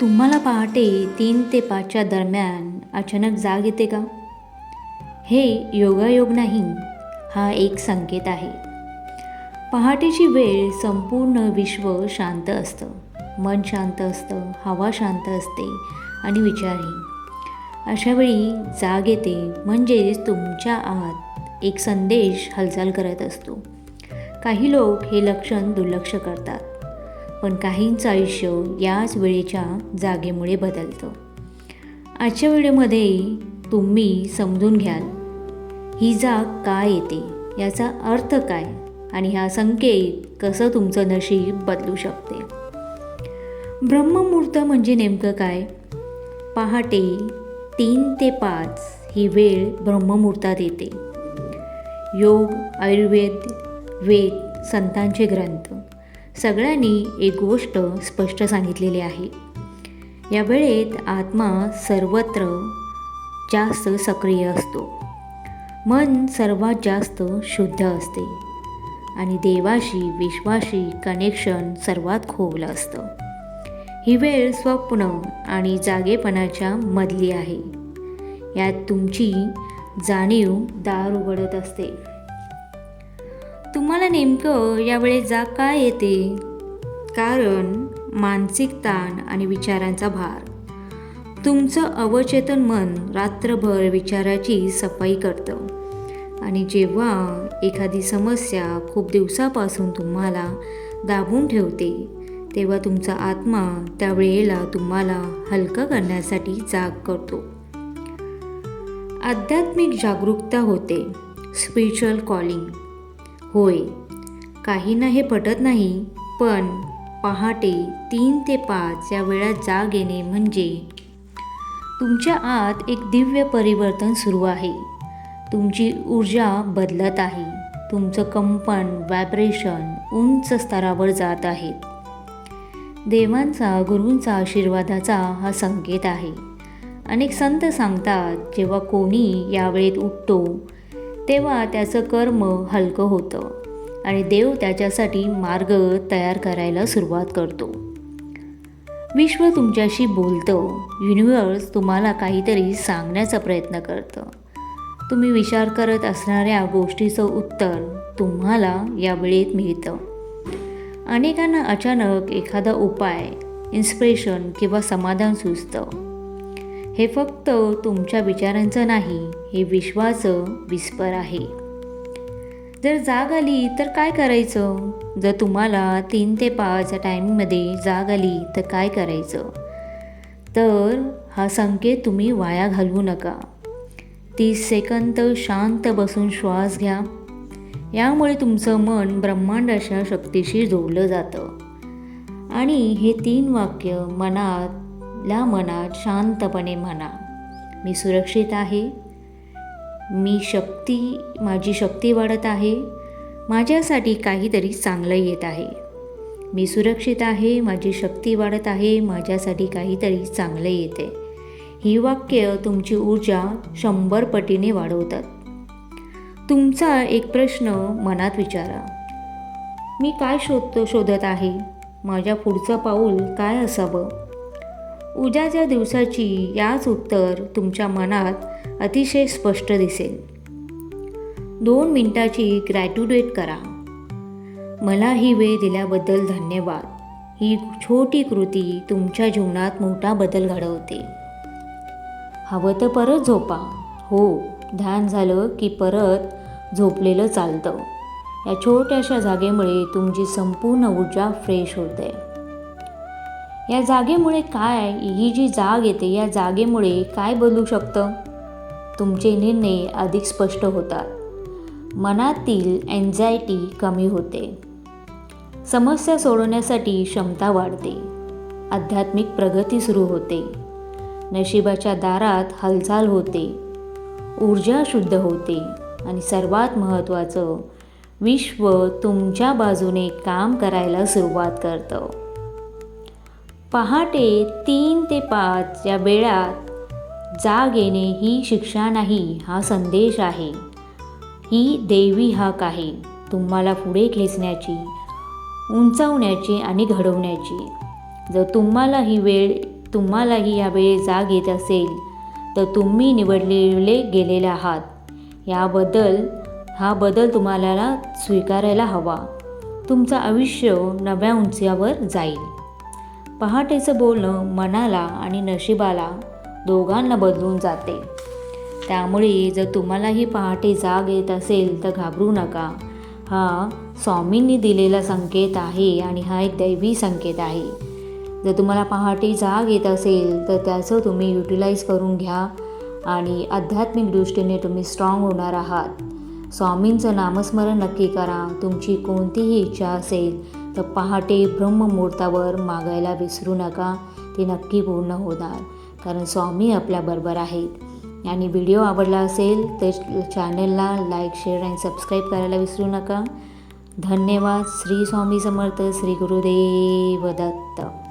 तुम्हाला पहाटे तीन ते पाचच्या दरम्यान अचानक जाग येते का? हे योगायोग नाही हा एक संकेत आहे. पहाटेची वेळ संपूर्ण विश्व शांत असतं. मन शांत असतं हवा शांत असते आणि विचारही. अशावेळी जाग येते म्हणजेच तुमच्या आत एक संदेश हालचाल करत असतो. काही लोक हे लक्षण दुर्लक्ष करतात. पण काहींचं आयुष्य याच वेळेच्या जागेमुळे बदलतं. आजच्या वेळेमध्ये तुम्ही समजून घ्याल ही जाग का येते याचा अर्थ काय आणि हा संकेत कसं तुमचं नशीब बदलू शकते? ब्रह्ममुहूर्त म्हणजे नेमकं काय? पहाटे तीन ते पाच ही वेळ ब्रह्ममुहूर्तात येते. योग आयुर्वेद वेद संतांचे ग्रंथ. सगळ्यांनी एक गोष्ट स्पष्ट सांगितलेली आहे. या वेळेत आत्मा सर्वत्र जास्त सक्रिय असतो. मन सर्वात जास्त शुद्ध असते. आणि देवाशी विश्वाशी कनेक्शन सर्वात खोवलं असतं. ही वेळ स्वप्न आणि जागेपणाच्या मधली आहे. यात तुमची जाणीव दार उघडत असते. तुम्हाला नेमकं यावेळेस जाग काय येते? कारण मानसिक ताण आणि विचारांचा भार. तुमचं अवचेतन मन रात्रभर विचाराची सफाई करतं. आणि जेव्हा एखादी समस्या खूप दिवसापासून तुम्हाला दाबून ठेवते तेव्हा तुमचा आत्मा त्यावेळेला तुम्हाला हलकं करण्यासाठी जाग करतो. आध्यात्मिक जागरूकता होते. Spiritual calling. होय. काहींना हे पटत नाही पण पहाटे तीन ते पाच या वेळात जाग येणे म्हणजे? तुमच्या आत एक दिव्य परिवर्तन सुरू आहे. तुमची ऊर्जा बदलत आहे. तुमचं कंपन व्हायब्रेशन उंच स्तरावर जात आहेत देवांचा गुरूंचा आशीर्वादाचा हा संकेत आहे. अनेक संत सांगतात जेव्हा कोणी यावेळेत उठतो तेव्हा त्याचं कर्म हलकं होतं आणि देव त्याच्यासाठी मार्ग तयार करायला सुरुवात करतो. विश्व तुमच्याशी बोलतं युनिवर्स तुम्हाला काहीतरी सांगण्याचा प्रयत्न करतं. तुम्ही विचार करत असणाऱ्या गोष्टीचं उत्तर तुम्हाला या वेळेत मिळतं. अनेकांना अचानक एखादा उपाय इन्स्पिरेशन किंवा समाधान सुचतं. हे फक्त तुमच्या विचारांचं नाही हे विश्वाचं विस्पर आहे. जर जाग आली तर काय करायचं? जर तुम्हाला तीन ते पाच टाईममध्ये टायमिंगमध्ये जाग आली तर काय करायचं? तर हा संकेत तुम्ही वाया घालवू नका. तीस सेकंद शांत बसून श्वास घ्या. यामुळे तुमचं मन ब्रह्मांडाच्या शक्तीशी जोडलं जातं. आणि हे तीन वाक्य मनात आपल्या मनात शांतपणे म्हणा मी सुरक्षित आहे. मी शक्ती माझी शक्ती वाढत आहे. माझ्यासाठी काहीतरी चांगलं येत आहे. मी सुरक्षित आहे माझी शक्ती वाढत आहे माझ्यासाठी काहीतरी चांगलं येते. ही वाक्य तुमची ऊर्जा शंभर पटीने वाढवतात. तुमचा एक प्रश्न मनात विचारा. मी काय शोधतो शोधत आहे? माझ्या पुढचं पाऊल काय असावं? उद्याच्या दिवसाची याच उत्तर तुमच्या मनात अतिशय स्पष्ट दिसेल. दोन मिनटाची ग्रॅट्युडेट करा. मला ही वेळ दिल्याबद्दल धन्यवाद. ही छोटी कृती तुमच्या जीवनात मोठा बदल घडवते. हवं तर परत झोपा. हो ध्यान झालं की परत झोपलेलं चालतं. या छोट्याशा जागेमुळे तुमची संपूर्ण ऊर्जा फ्रेश होते. या जागेमुळे काय? ही जी जाग येते या जागेमुळे काय बदलू शकतं? तुमचे निर्णय अधिक स्पष्ट होतात. मनातील एन्झायटी कमी होते. समस्या सोडवण्यासाठी क्षमता वाढते. आध्यात्मिक प्रगती सुरू होते. नशिबाच्या दारात हालचाल होते. ऊर्जा शुद्ध होते. आणि सर्वात महत्त्वाचं विश्व तुमच्या बाजूने काम करायला सुरुवात करतं. पहाटे तीन ते पाच या वेळात जाग येणे ही शिक्षा नाही हा संदेश आहे. ही देवी हक आहे तुम्हाला पुढे खेचण्याची उंचावण्याची आणि घडवण्याची. जर तुम्हाला ही वेळ तुम्हालाही या वेळ जाग येत असेल तर तुम्ही निवडलेले गेलेले आहात. याबद्दल हा बदल तुम्हाला स्वीकारायला हवा. तुमचं आयुष्य नव्या उंचावर जाईल. पहाटेचं बोलणं मनाला आणि नशिबाला दोघांना बदलून जाते. त्यामुळे जर तुम्हालाही पहाटे जाग येत असेल तर घाबरू नका. हा स्वामींनी दिलेला संकेत आहे आणि हा एक दैवी संकेत आहे. जर तुम्हाला पहाटे जाग येत असेल तर त्याचं तुम्ही युटिलाइज करून घ्या आणि आध्यात्मिक दृष्टीने तुम्ही स्ट्रॉंग होणार आहात. स्वामींचं नामस्मरण नक्की करा. तुमची कोणतीही इच्छा असेल तर पहाटे ब्रह्ममुहूर्तावर मागायला विसरू नका ते नक्की पूर्ण होणार. कारण स्वामी आपल्याबरोबर आहेत. आणि व्हिडिओ आवडला असेल तर चॅनलला लाईक शेअर आणि सबस्क्राईब करायला विसरू नका. धन्यवाद. श्री स्वामी समर्थ श्री गुरुदेव दत्त.